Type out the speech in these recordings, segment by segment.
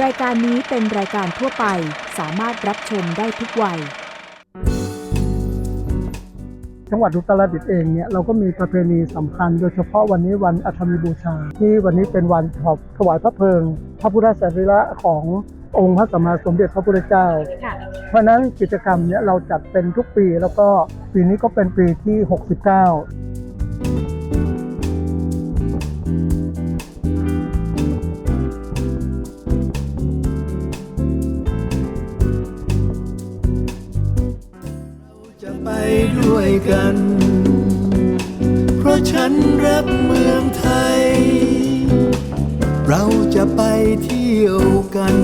รายการนี้เป็นรายการทั่วไปสามารถรับชมได้ทุกวัย จังหวัดอุตรดิตถ์เองเนี่ยเราก็มีประเพณีสำคัญ โดยเฉพาะวันนี้วันอัฐมีบูชา ที่วันนี้เป็นวันถถวายพระเพลิง พระพุทธสรีระขององค์พระสัมมาสัมพุทธพระพุทธเจ้า เพราะฉะนั้นกิจกรรมเนี่ยเราจัดเป็นทุกปีแล้วก็ปีนี้ก็เป็นปีที่ 69 ด้วยกัน เพราะฉันรักเมืองไทย เราจะไปเที่ยวกัน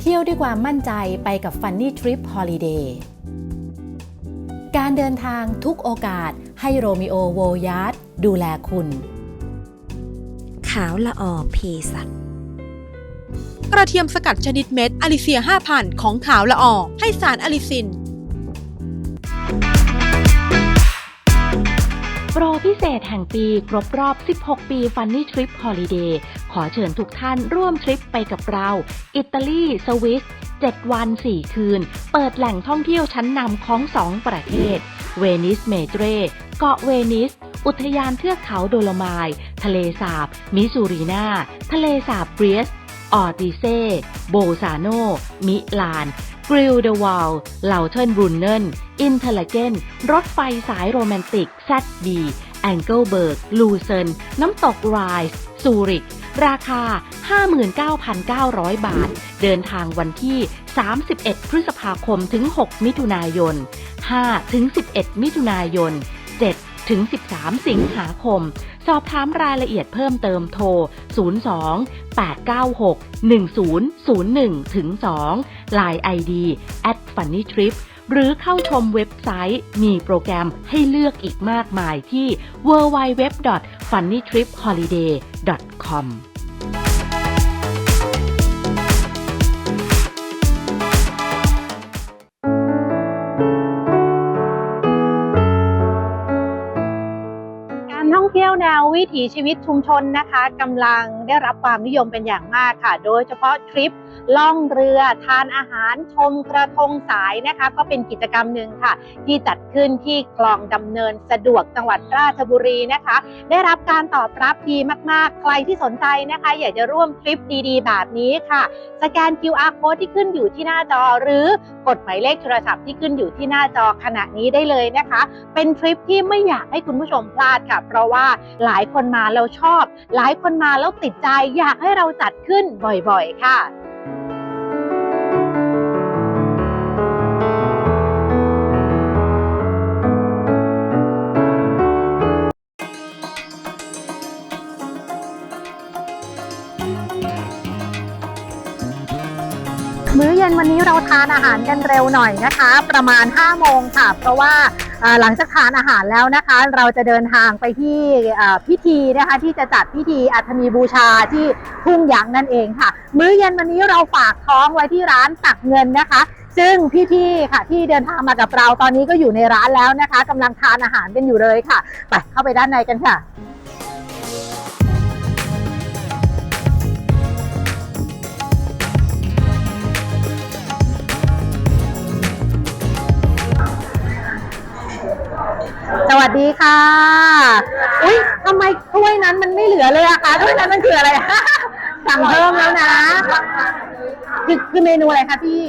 เที่ยวด้วยความมั่นใจไปกับ Funny Trip Holiday การเดินทางทุกโอกาสให้โรมิโอโวยาร์ดดูแลคุณ ขาวละออเพสัตกระเทียมสกัดชนิดเม็ดอลิเซีย 5,000 ของขาวละออให้สารอลิซิน โปรพิเศษแห่งปีครบรอบ 16 ปี Funny Trip Holiday ขอเชิญทุกท่านร่วมทริปไปกับเรา อิตาลี สวิส 7 วัน 4 คืน เปิดแหล่งท่องเที่ยวชั้นนำของ 2 ประเทศ เวนิสเมเตรเกาะเวนิส อุทยานเทือกเขาโดโลไมายทะเลสาบ มิซูรีนา ทะเลสาบเบรียส ออติเซ โบซาโน มิลานกริลเดวาลเหล่าเทนบรุนเนนอินเทลเกนรถไฟสายโรแมนติกแซดดีแองเกิลเบิร์ก ลูเซน น้ำตกไรส์ซูริก ราคา 59,900 บาท เดินทางวันที่ 31 พฤษภาคมถึง 6 มิถุนายน 5 ถึง 11 มิถุนายน 7 ถึง 13 สิงหาคม สอบถามรายละเอียดเพิ่มเติมโทร 02 896 1001ถึง2 Line ID at funny trip หรือเข้าชมเว็บไซต์มีโปรแกรมให้เลือกอีกมากมายที่ www.funnytripholiday.com วิถีชีวิตชุมชนนะคะกำลังได้รับความนิยมเป็นอย่างมากค่ะ โดยเฉพาะทริป ล่องเรือทานอาหารชมกระทงสายนะคะ ก็เป็นกิจกรรมหนึ่งค่ะ ที่จัดขึ้นที่คลองดำเนินสะดวกจังหวัดราชบุรีนะคะ ได้รับการตอบรับดีมากๆ ใครที่สนใจนะคะ อยากจะร่วมทริปดีๆ แบบนี้ค่ะ สแกน QR code ที่ขึ้นอยู่ที่หน้าจอหรือกดหมายเลขโทรศัพท์ที่ขึ้นอยู่ที่หน้าจอขณะนี้ได้เลยนะคะ เป็นทริปที่ไม่อยากให้คุณผู้ชมพลาดค่ะ เพราะว่าหลายคนมาแล้วชอบ หลายคนมาแล้วติดใจอยากให้เราจัดขึ้นบ่อยๆ ค่ะ ย็นวันนี้เราทานอาหารกันเร็วหน่อยนะคะ ประมาณ 5 โมงค่ะ เพราะว่าหลังจากทานอาหารแล้วนะคะ เราจะเดินทางไปที่พิธีนะคะที่จะจัดพิธีอัฐมีบูชาที่ทุ่งหยางนั่นเองค่ะ มื้อเย็นวันนี้เราฝากท้องไว้ที่ร้านตักเงินนะคะ ซึ่งพี่ๆค่ะที่เดินทางมากับเราตอนนี้ก็อยู่ในร้านแล้วนะคะกำลังทานอาหารกันอยู่เลยค่ะ ไปเข้าไปด้านในกันค่ะ ดีค่ะ อุ้ยทำไมถ้วยนั้นมันไม่เหลือเลยอะคะถ้วยนั้นมันคืออะไรสั่งเพิ่มแล้วนะคือคือเมนูอะไรคะพี่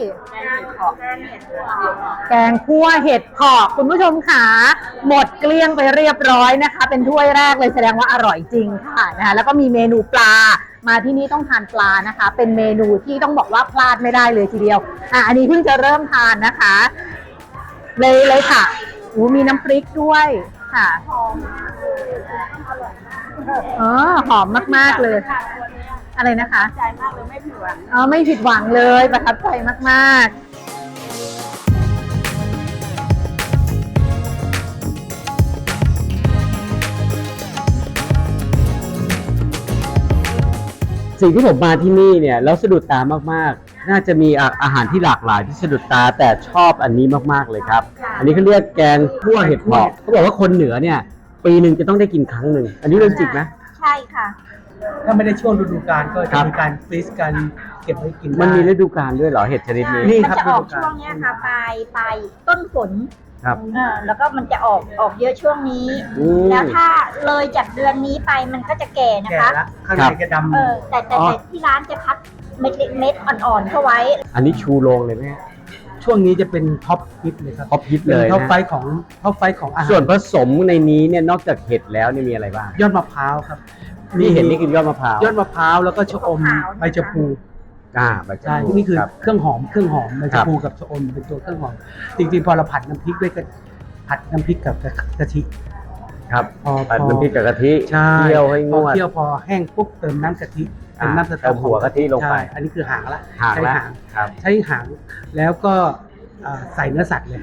แกงคั่วเห็ดเผาะคุณผู้ชมขาหมดเกลี้ยงไปเรียบร้อยนะคะ เป็นถ้วยแรกเลยแสดงว่าอร่อยจริงค่ะนะคะแล้วก็มีเมนูปลามาที่นี่ต้องทานปลานะคะ เป็นเมนูที่ต้องบอกว่าพลาดไม่ได้เลยทีเดียวอะอันนี้เพิ่งจะเริ่มทานนะคะ เลยเลยค่ะโอ้มีน้ำพริกด้วย ค่ะอ๋อหอมมากๆเลย อะไรนะคะใจมากเลยไม่ผิดหวังอ๋อไม่ผิดหวังเลยประทับใจมากๆสิ่งที่ผมมาที่นี่เนี่ยแล้วสะดุดตามากๆ น่าจะมีอาอาหารที่หลากหลายที่สะดุดตาแต่ชอบอันนี้มากๆเลยครับอันนี้เขาเรียกแกงคั่วเห็ดเผาะเขาบอกว่าคนเหนือเนี่ย ปีหนึ่งจะต้องได้กินครั้งหนึ่งอันนี้เรื่องจริงไหม ใช่ค่ะ ถ้าไม่ได้ช่วงฤดูกาลก็ครัจะบ มีการฟรีซกันเก็บไว้กินมันมีฤได้ดูกาลด้วยเหรอเห็ดชนิดนี้ นี่มันครับจะออกฤดูกาล ช่วงเนี้ยค่ะปลายปลายต้นฝนครับ เออแล้วก็มันจะออกออกเยอะช่วงนี้ อืม แล้วถ้าเลยจากเดือนนี้ไปมันก็จะแก่นะแก่คะแล้วข้างครัในบจะดำเออแต่แต่อ๋อ แต่ที่ร้านจะคัด เม็ดเล็กเม็ดอ่อนๆเข้าไว้ อันนี้ชูโรงเลยไหมช่วงนี้จะเป็นท็อปฮิตเลยครับท็อปฮิตเป็เลนยท็อปไฟนะของท็อปไฟของอาหารส่วนผสมในนี้เนี่ยนอกจากเห็ดแล้วเนี่ยมีอะไรบ้างยอดมะพร้าวครับนี่เห็ดนี่คือยอดมะพร้าวยอดมะพร้าวแล้วก็ชะอมขาวๆใบชะพูอ่าใบชะใช่พูนี่คือรับ เครื่องหอมเครื่องหอมใบครัชะบ พูกับชะอมเป็นตัวเครื่องหอมจริงๆพอเราผัดน้ำพริกด้วยกันผัดน้ำพริกกับกะทิ ครับพอ ผัดพอน้ำพริกกับกะทิใช่เคี่ยวให้งพอวด เคี่ยวพอแห้งปุ๊บเติมน้ำกะทิ เติมน้ำสอ่าต๊อกเติมหัวกะทิลงไป ใช่อันนี้คือหางละหางใช้แล้วหางครับใช้หางแล้วก็อ่าใส่เนื้อสัตว์เลย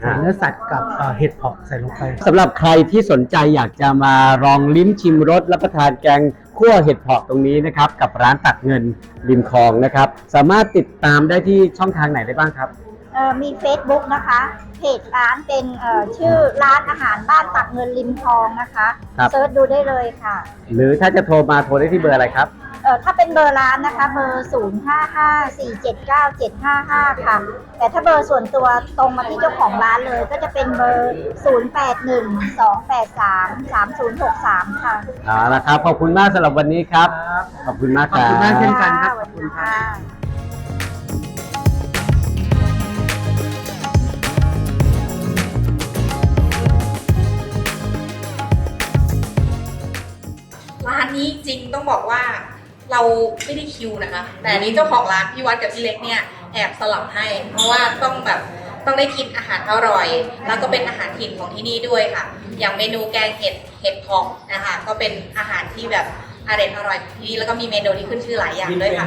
ใส่อ่า เนื้อสัตว์กับเอ่อเห็ดเผาะใส่ลงไป สำหรับใครที่สนใจอยากจะมาลองลิ้มชิมรสรับประทานแกงคั่วเห็ดเผาะตรงนี้นะครับ กับร้านตักเงินริมคลองนะครับ สามารถติดตามได้ที่ช่องทางไหนได้บ้างครับ เอ่อมี Facebook นะคะ เพจร้านเป็นเอ่อชื่อร้านอาหารบ้านตักเงินริมคลองนะคะ ครับ เซิร์ชดูได้เลยค่ะ หรือถ้าจะโทรมาโทรได้ที่เบอร์อะไรครับ เอ่อถ้าเป็นเบอร์ร้านนะคะ เบอร์ 0 5 5 4 7 9 7 5 5 ค่ะ แต่ถ้าเบอร์ส่วนตัวตรงมาที่เจ้าของร้านเลย ก็จะเป็นเบอร์ 0 8 1 2 8 3 3 0 6 3 ค่ะเอาละครับ ขอบคุณมากสำหรับวันนี้ครับ ขอบคุณมากครับ ขอบคุณมากเช่นกันครับสวัสดีค่ะ ร้านนี้จริงต้องบอกว่า เราไม่ได้คิวนะคะ แต่อันนี้เจ้าของร้านพี่วัดกับพี่เล็กเนี่ยแอบสลับให้ เพราะว่าต้องแบบต้องได้กินอาหารอร่อย แล้วก็เป็นอาหารถิ่นของที่นี่ด้วยค่ะ อย่างเมนูแกงเห็ดเห็ดเพาะนะคะ ก็เป็นอาหารที่แบบอร่อยอร่อยของที่นี่แล้วก็มีเมนูที่ขึ้นชื่อหลายอย่างด้วยค่ะ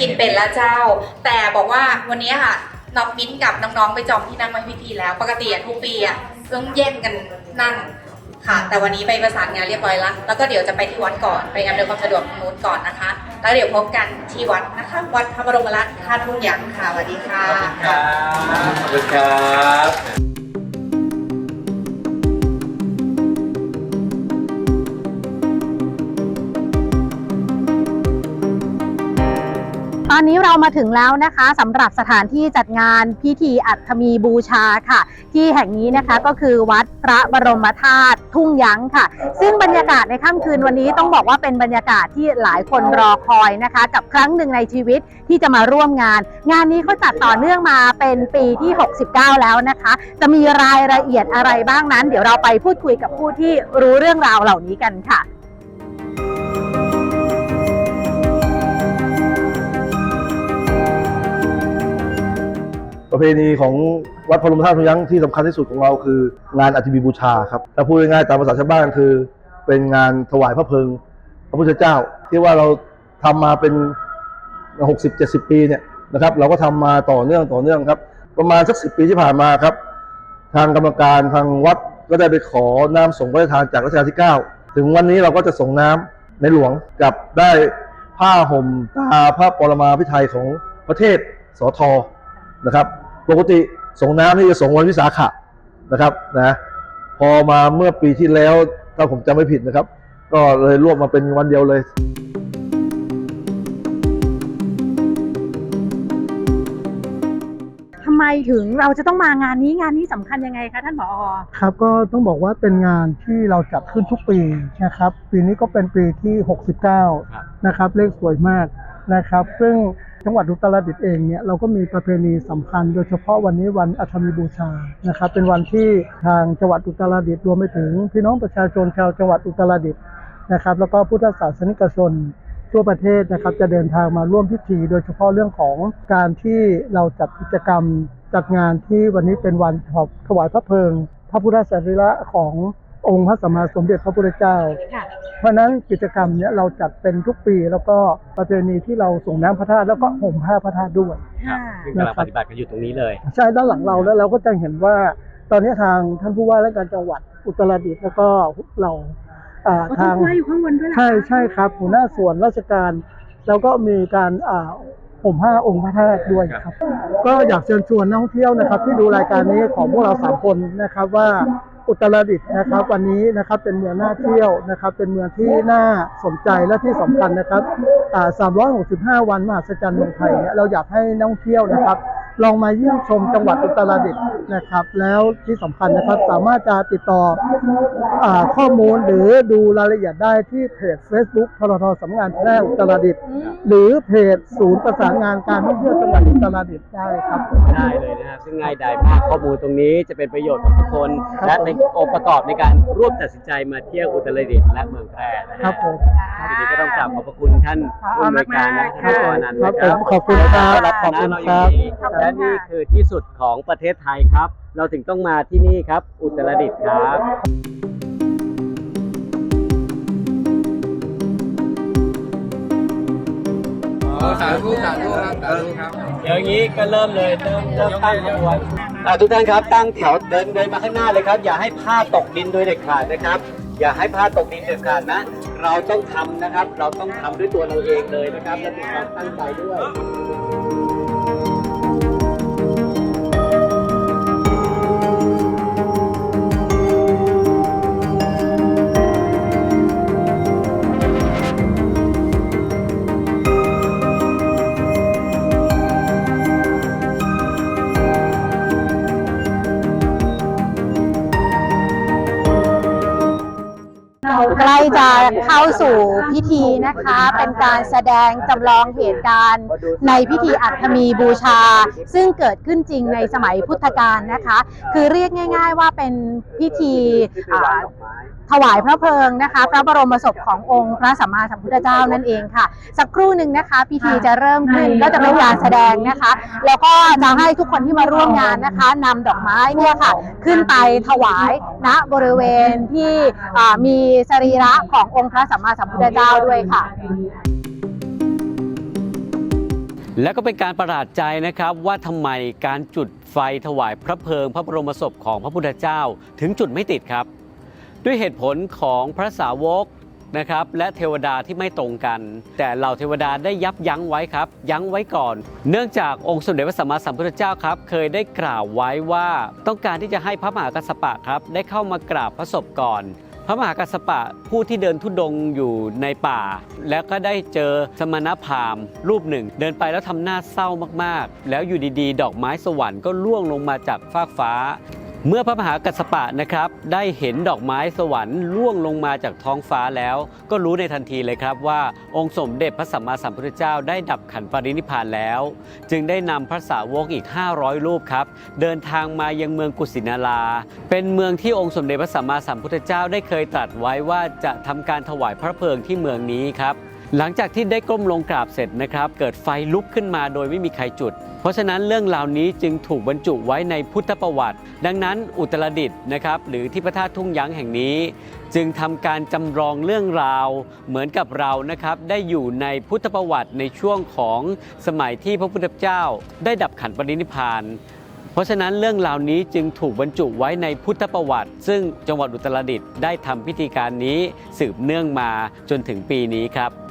กินเป็นละเจ้า แต่บอกว่าวันนี้ค่ะน้องมิ้นกับน้องๆไปจองที่นั่งไว้พิธีแล้ว ปกติอะทุกปีอะต้องแย่งกันนั่ง ค่ะ แต่วันนี้ไปประสานงานเรียบร้อยแล้ว แล้วก็เดี๋ยวจะไปที่วัดก่อน ไปอำนวยความสะดวกตรงนู้นก่อนนะคะ แล้วเดี๋ยวพบกันที่วัดนะคะ วัดพระบรมราชธาตุทุ่งยางค่ะสวัสดีค่ะ ขอบคุณครับ ขอ นนี้เรามาถึงแล้วนะคะสำหรับสถานที่จัดงานพิธีอัฐมีบูชาค่ะ ที่แห่งนี้นะคะก็คือวัดพระบรมธาตุทุ่งยั้งค่ะ ซึ่งบรรยากาศในค่ำคืนวันนี้ต้องบอกว่าเป็นบรรยากาศที่หลายคนรอคอยนะคะ กับครั้งหนึ่งในชีวิตที่จะมาร่วมงาน งานนี้เขาจัดต่อเนื่องมาเป็นปีที่ 69 แล้วนะคะ จะมีรายละเอียดอะไรบ้างนั้น เดี๋ยวเราไปพูดคุยกับผู้ที่รู้เรื่องราวเหล่านี้กันค่ะ ประเพณีของวัดพระบรมธาตุพยังที่สำคัญที่สุดของเราคืองานอธิบีบูชาครับถ้าพูดง่ายๆตามภาษาชาวบ้านคือ เป็นงานถวายพระเพลิง พระพุทธเจ้า ที่ว่าเราทำมาเป็น 60-70 ปีเนี่ยนะครับ เราก็ทำมาต่อเนื่องต่อเนื่องครับ ประมาณสักสิปีที่ผ่านมาครับ ทางกรรมการทางวัดก็ได้ไปขอน้ำส่งพระราชทานจากรัชกาลที่ 9 ถึงวันนี้เราก็จะส่งน้ำในหลวงกับได้ผ้าห่มตาพระปรมาภิไธยของประเทศสทนะครับ ปกติส่งน้ำนี่จะส่งวันวิสาขะนะครับนะพอมาเมื่อปีที่แล้วถ้าผมจำไม่ผิดนะครับ ก็เลยรวบมาเป็นวันเดียวเลยทำไมถึงเราจะต้องมางานนี้งานนี้สำคัญยังไงคะท่านผอครับก็ต้องบอกว่าเป็นงานที่เราจัดขึ้นทุกปีนะครับ ปีนี้ก็เป็นปีที่ 69 นะครับ เลขสวยมากนะครับ ซึ่ง จังหวัดอุตรดิตถ์เองเนี่ยเราก็มีประเพณีสำคัญ โดยเฉพาะวันนี้วันอัฐมีบูชานะครับเป็นวันที่ทางจังหวัดอุตรดิตถ์รวมไปถึงพี่น้องประชาชนชาวจังหวัดอุตรดิตถ์นะครับ แล้วก็พุทธศาสนิกชนทั่วประเทศนะครับจะเดินทางมาร่วมพิธี โดยเฉพาะเรื่องของการที่เราจัดกิจกรรมจัดงานที่วันนี้เป็นวันถวายพระเพลิง พระพุทธสรีระของ องค์พระสัมมาสัมพุทธพระพุทธเจ้าค่ะเพราะฉะนั้นกิจกรรมเนี้ยเราจัดเป็นทุกปีแล้วก็ประเพณีที่เราส่งน้ำพระธาตุแล้วก็ห่มผ้าพระธาตุด้วยค่ะซึ่งกำลังปฏิบัติกันอยู่ตรงนี้เลย ใช่ด้านหลังเราแล้วเราก็จะเห็นว่าตอนนี้ทางท่านผู้ว่าราชการจังหวัดอุตรดิตถ์แล้วก็เราอ่าอ๋อทางท่านผู้ว่าอยู่ข้างบนด้วยเหรอคะใช่ใช่ครับหัวหน้าส่วนราชการ แล้วก็มีการอ่าโหห่มผ้าองค์พระธาตุด้วยครับ ก็อยากเชิญชวนนักท่องเที่ยวนะครับ ที่ดูรายการนี้ของพวกเราสามคนนะครับว่า อุตรดิตถ์นะครับ วันนี้นะครับเป็นเมืองน่าเที่ยวนะครับ เป็นเมืองที่น่าสนใจและที่สำคัญนะครับ 365 วันมหัศจรรย์เมืองไทยเนี่ยเราอยากให้นักท่องเที่ยวนะครับ ลองมาเยี่ยมชมจังหวัดอุตรดิตถ์นะครับ แล้วที่สำคัญนะครับสามารถจะติดต่ออาข้อมูลหรือดูรายละเอียดได้ที่เพจ Facebook ทรทสำนักงานแพร่อุตรดิตถ์หรือเพจศูนย์ประสานงานการท่องเที่ยวจังหวัดอุตรดิตถ์ได้ครับ ได้เลยนะฮะซึ่งง่ายดายมากข้อมูลตรงนี้จะเป็นประโยชน์กับทุกคนครับและเป็นองค์ประกอบในการร่วมตัดสินใจมาเที่ยวอุตรดิตถ์และเมืองแพร่นะฮะครับผม ทีนี้ก็ต้องกราบขอบพระคุณท่านผู้อำนวยการและท่านผู้อนันต์ครับนะผมขอบคุณครับรับขอบคุณนะครับเายินดีและนี่คือที่สุดของประเทศไทยครับ เราถึงต้องมาที่นี่ครับ อุตรดิตถ์ครับ สาธุสาธุครับสาธุครับ เดี๋ยวอย่างนี้ก็เริ่มเลยเริ่มเริ่มตั้งขบวนอะทุกท่านครับตั้งแถวเดินเดินมาข้างหน้าเลยครับ อย่าให้ผ้าตกดินโดยเด็ดขาดนะครับ อย่าให้ผ้าตกดินเด็ดขาดนะ เราต้องทำนะครับ เราต้องทำด้วยตัวเราเองเลยนะครับและมีความตั้งใจด้วย ใกล้จะเข้าสู่พิธีนะคะ เป็นการแสดงจำลองเหตุการณ์ในพิธีอัฐมีบูชา ซึ่งเกิดขึ้นจริงในสมัยพุทธกาลนะคะ คือเรียกง่าย ๆ ว่าเป็นพิธีถวายพระเพลิงนะคะ พระบรมศพขององค์พระสัมมาสัมพุทธเจ้านั่นเองค่ะ สักครู่หนึ่งนะคะ พิธีจะเริ่มขึ้นก็จะเป็นการแสดงนะคะ แล้วก็จะให้ทุกคนที่มาร่วมงานนะคะนำดอกไม้เนี่ยค่ะ ขึ้นไปถวายณบริเวณที่อ่ามีสรีระขององค์พระสัมมาสัมพุทธเจ้าด้วยค่ะและก็เป็นการประหลาดใจนะครับว่าทำไมการจุดไฟถวายพระเพลิง พระบรมศพของพระพุทธเจ้า ถึงจุดไม่ติดครับ ด้วยเหตุผลของพระสาวกนะครับและเทวดาที่ไม่ตรงกัน แต่เหล่าเทวดาได้ยับยั้งไว้ครับ ยั้งไว้ก่อน เนื่องจากองค์สมเด็จพระสัมมาสัมพุทธเจ้าครับ เคยได้กล่าวไว้ว่าต้องการที่จะให้พระมหากัสสปะครับ ได้เข้ามากราบพระศพก่อน พระมหากัสสปะผู้ที่เดินทุดงอยู่ในป่า แล้วก็ได้เจอสมณพราหมณ์ รูปหนึ่ง เดินไปแล้วทำหน้าเศร้ามากๆ แล้วอยู่ดีๆ ดอกไม้สวรรค์ก็ร่วงลงมาจากฟากฟ้า เมื่อพระมหากัสปะนะครับได้เห็นดอกไม้สวรรค์ร่วงลงมาจากท้องฟ้าแล้ว ก็รู้ในทันทีเลยครับว่า องค์สมเด็จพระสัมมาสัมพุทธเจ้าได้ดับขันปรินิพพานแล้ว จึงได้นำพระสาวกอีก 500 รูปครับ เดินทางมายังเมืองกุสินารา เป็นเมืองที่องค์สมเด็จพระสัมมาสัมพุทธเจ้าได้เคยตรัสไว้ว่าจะทำการถวายพระเพลิงที่เมืองนี้ครับ หลังจากที่ได้ก้มลงกราบเสร็จนะครับ เกิดไฟลุกขึ้นมาโดยไม่มีใครจุด เพราะฉะนั้นเรื่องราวนี้จึงถูกบรรจุไว้ในพุทธประวัติ ดังนั้นอุตรดิตถ์นะครับหรือที่พระธาตุทุ่งยั้งแห่งนี้ จึงทำการจำลองเรื่องราวเหมือนกับเรานะครับได้อยู่ในพุทธประวัติในช่วงของสมัยที่พระพุทธเจ้า ได้ดับขันปรินิพพานเพราะฉะนั้นเรื่องราวนี้จึงถูกบรรจุไว้ในพุทธประวัติ ซึ่งจังหวัดอุตรดิตถ์ได้ทำพิธีการนี้สืบเนื่องมาจนถึงปีนี้ครับ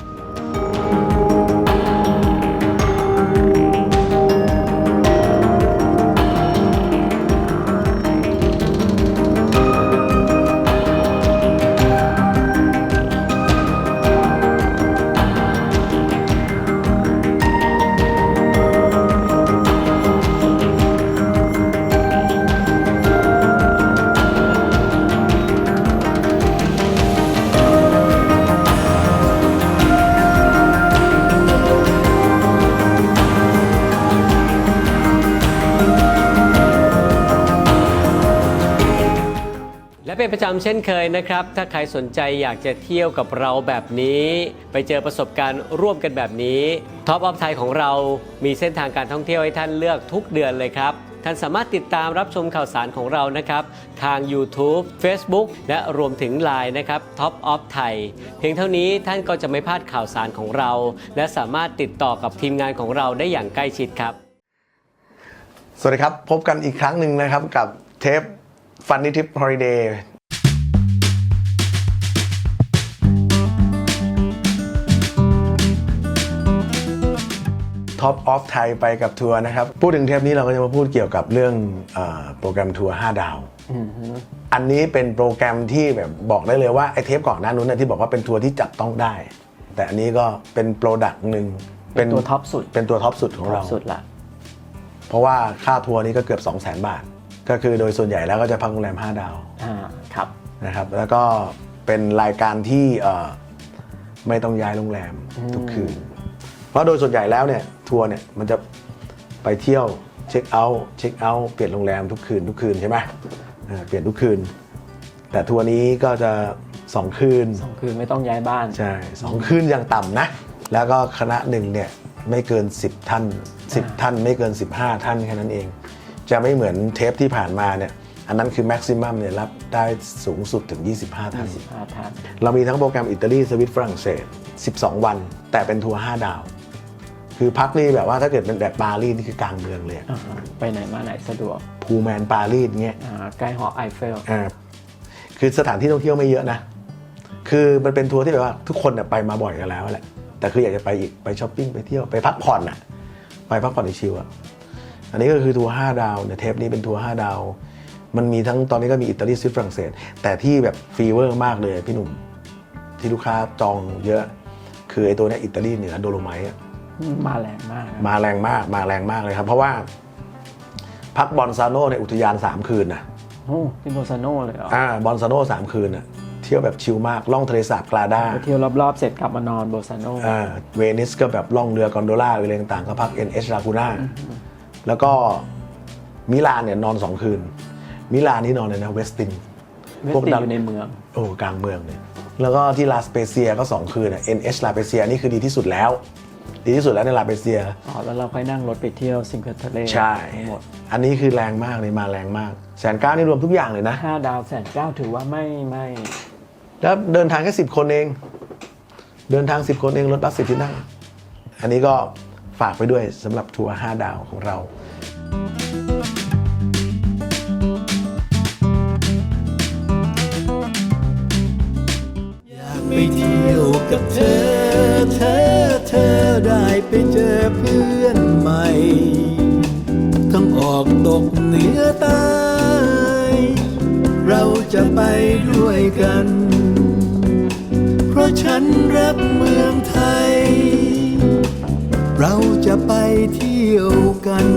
เป็นประจำเช่นเคยนะครับ ถ้าใครสนใจอยากจะเที่ยวกับเราแบบนี้ ไปเจอประสบการณ์ร่วมกันแบบนี้ท็อปออฟไทยของเรามีเส้นทางการท่องเที่ยวให้ท่านเลือกทุกเดือนเลยครับท่านสามารถติดตามรับชมข่าวสารของเรานะครับ ทาง YouTube Facebook และรวมถึง Line นะครับ Top of Thai เพียงเท่านี้ท่านก็จะไม่พลาดข่าวสารของเรา และสามารถติดต่อกับทีมงานของเราได้อย่างใกล้ชิดครับ สวัสดีครับ พบกันอีกครั้งหนึ่งนะครับกับเทปฟันนี่ ทิปฮอลิเดย์ทท็อปออฟไทยไปกับทัวร์นะครับ พูดถึงเทปนี้เราก็จะมาพูดเกี่ยวกับเรื่องเออโปรแกรมทัวร์5ดาวอืมฮึอันนี้เป็นโปรแกรมที่แบบบอกได้เลยว่าไอเทปก่อนหน้านู้นเนยที่บอกว่าเป็นทัวร์ที่จับต้องได้ แต่อันนี้ก็เป็นโปรดักต์หนึ่งเป็นตัวท็อปสุด เป็นตัวท็อปสุดของท็อเราปสุดละเพราะว่าค่าทัวร์นี้ก็เกือบ 2 0 0 0 0 0 บาท ก็คือโดยส่วนใหญ่แล้วก็จะพักโรงแรม 5 ดาวอ่าครับนะครับแล้วก็เป็นรายการที่เอ่อไม่ต้องย้ายโรงแรมอืมทุกคืน เพราะโดยส่วนใหญ่แล้วเนี่ย ทัวร์เนี่ยมันจะไปเที่ยวเช็คเอาท์เช็คเอาท์เปลี่ยนโรงแรมทุกคืนทุกคืนใช่ไหมอ่าเปลี่ยนทุกคืน แต่ทัวร์นี้ก็จะ 2 คืน สองคืนไม่ต้องย้ายบ้าน ใช่สองคืนอย่างต่ำนะ แล้วก็คณะหนึ่งเนี่ยไม่เกิน 10 ท่าน 10 ท่านไม่เกิน 15 ท่านแค่นั้นเอง จะไม่เหมือนเทปที่ผ่านมาเนี่ย อันนั้นคือแม็กซิมัมเนี่ยรับได้สูงสุดถึง 25 ท่าน 25ท่าน เรามีทั้งโปรแกรมอิตาลีสวิตฝรั่งเศส 12 วัน แต่เป็นทัวร์ 5 ดาว คือพักนี่แบบว่าถ้าเกิดเป็นแบบปารีสนี่คือกลางเมืองเลยอะอ่าฮะไปไหนมาไหนสะดวกพูแมนปารีสเงี้ยอ่าใกล้หอไอเฟลอ่าคือสถานที่ท่องเที่ยวไม่เยอะนะ คือมันเป็นทัวร์ที่แบบว่าทุกคนน่ะไปมาบ่อยกันแล้วแหละ แต่คืออยากจะไปอีกไปช้อปปิ้งไปเที่ยวไปพักผ่อนน่ะ ไปพักผ่อนในชิลอะ อันนี้ก็คือทัวร์5ดาวเนี่ยเทปนี้เป็นทัวร์5ดาว มันมีทั้งตอนนี้ก็มีอิตาลีสวิตฝรั่งเศส แต่ที่แบบฟีเวอร์มากเลยพี่หนุ่ม ที่ลูกค้าจองเยอะ คือไอ้ตัวเนี้ยอิตาลีเหนือโดโลไมต์อะ มาแรงมากมาแรงมากมาแรงมากเลยครับ เพราะว่า พักบอนซาโนในอุทยาน 3 คืนนะโอ้ที่โบซาโน่เลยเหรออ่าบอนซาโนสามคืนน่ะเที่ยวแบบชิลมากล่องทะเลสาบกลาดาไปเที่ยวรอบๆเสร็จกลับมานอนโบซาโน่อ่าเวนิสก็แบบล่องเรือกอนโดล่าอะไรต่างๆก็พัก NH ลากูน่าแล้วก็มิลานเนี่ยนอน2คืน มิลานนี่นอนเลยนะเวสตินเวสตินอยู่ในเมืองโอ้กลางเมืองเลยแล้วก็ที่ลาสเปเซียก็2คืนน่ะ NH ลาเปเซียนี่คือดีที่สุดแล้ว ดีที่สุดแล้วในลาเปเซีย อ๋อแล้วเราค่อยนั่งรถไปเที่ยวซิงเกิลทะเลใช่ ทั้งหมดอันนี้คือแรงมากเลยมาแรงมากแสนเก้านี่รวมทุกอย่างเลยนะ ห้าดาวแสนเก้าถือว่าไม่ไม่ แล้วเดินทางแค่สิบคนเอง เดินทางสิบคนเองรถบัสสิบที่นั่ง อันนี้ก็ฝากไปด้วยสำหรับทัวร์5ดาวของเรา อยากไปเที่ยวกับเธอเธอเธอ ได้ไปเจอเพื่อนใหม่ ทั้งออกตกเหนือใต้เราจะไปด้วยกัน เพราะฉันรักเมืองไทย เราจะไปเที่ยวกัน